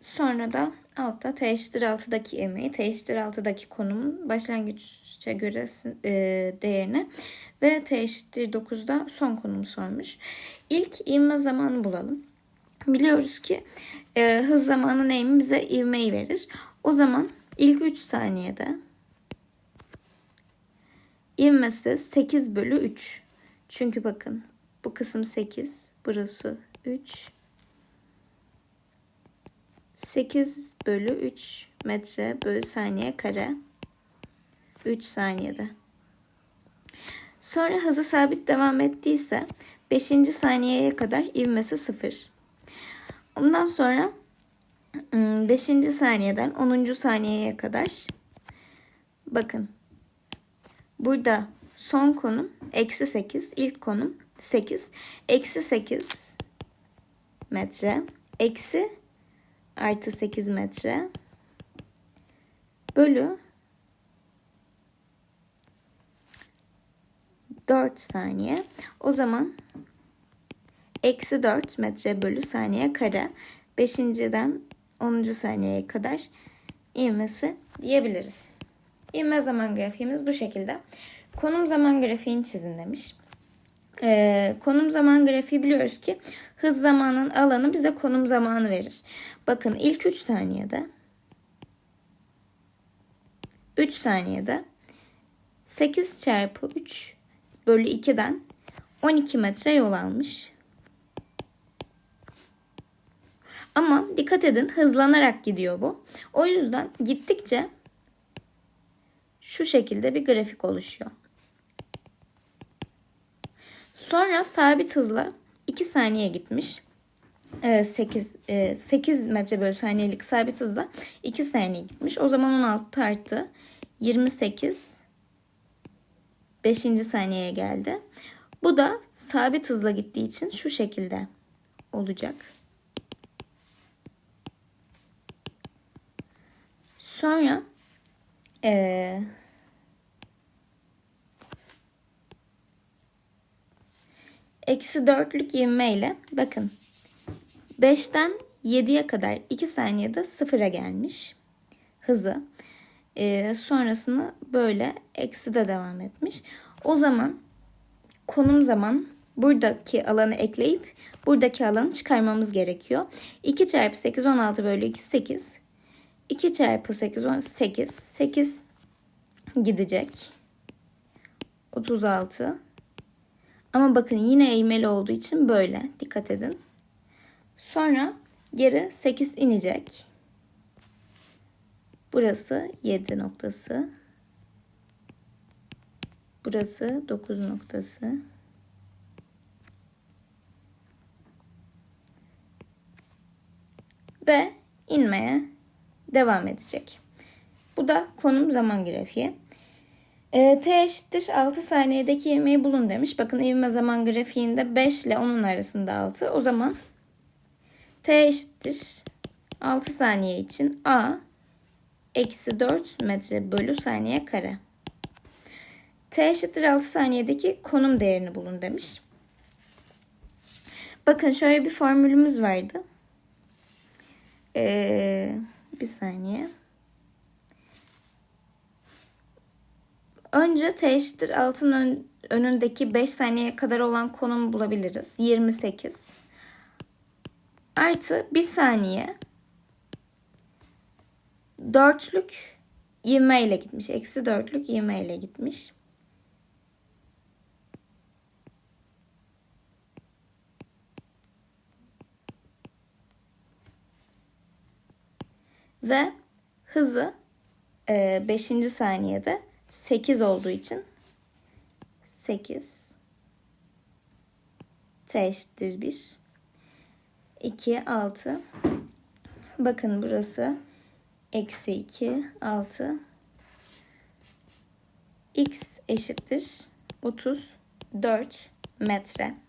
sonra da altta t eşittir 6'daki ivmeyi, t eşittir 6'daki konumun başlangıça göre e, değerini ve t eşittir 9'da son konumu sormuş. İlk ivme zamanı bulalım. Biliyoruz ki e, hız zamanı neymi bize ivmeyi verir. O zaman ilk 3 saniyede ivmesi 8 bölü 3. Çünkü bakın bu kısım 8, burası 3. 8 bölü 3 metre bölü saniye kare. 3 saniyede. Sonra hızı sabit devam ettiyse 5. saniyeye kadar ivmesi 0. Ondan sonra 5. saniyeden 10. saniyeye kadar bakın burada son konum eksi 8 ilk konum 8 eksi 8 metre eksi artı 8 metre bölü 4 saniye. O zaman eksi 4 metre bölü saniye kare. Beşinciden 10. saniyeye kadar ivmesi diyebiliriz. İvme zaman grafiğimiz bu şekilde. Konum zaman grafiğini çizin demiş. Ee, konum zaman grafiği biliyoruz ki hız zamanın alanı bize konum zamanı verir. Bakın ilk 3 saniyede 3 saniyede 8 çarpı 3 bölü 2'den 12 metre yol almış. Ama dikkat edin hızlanarak gidiyor bu. O yüzden gittikçe şu şekilde bir grafik oluşuyor. Sonra sabit hızla 2 saniye gitmiş. 8, 8 metre bölü saniyelik sabit hızla 2 saniye gitmiş. O zaman 16 arttı. 28 5. saniyeye geldi. Bu da sabit hızla gittiği için şu şekilde olacak. Sonra ee, eksi dörtlük ivme ile bakın 5'ten 7'ye kadar 2 saniyede sıfıra gelmiş hızı. Ee, sonrasını böyle eksi de devam etmiş. O zaman konum zaman buradaki alanı ekleyip buradaki alanı çıkarmamız gerekiyor. 2 çarpı 8 16 bölü 2 8. 2 çarpı 8 18. 8 gidecek. 36. Ama bakın yine eğmeli olduğu için böyle. Dikkat edin. Sonra geri 8 inecek. Burası 7 noktası. Burası 9 noktası. Ve inmeye devam edecek. Bu da konum zaman grafiği. E, T eşittir 6 saniyedeki ivmeyi bulun demiş. Bakın ivme zaman grafiğinde 5 ile 10'un arasında 6. O zaman T eşittir 6 saniye için A eksi 4 metre bölü saniye kare. T eşittir 6 saniyedeki konum değerini bulun demiş. Bakın şöyle bir formülümüz vardı. Ee, bir saniye. Önce T eşittir 6'nın ön, önündeki 5 saniyeye kadar olan konumu bulabiliriz. 28. Artı 1 saniye dörtlük ivme ile gitmiş. Eksi dörtlük ivme ile gitmiş. Ve hızı 5. E, saniyede 8 olduğu için 8 t eşittir 1 2 6 bakın burası eksi 2 6 x eşittir 34 metre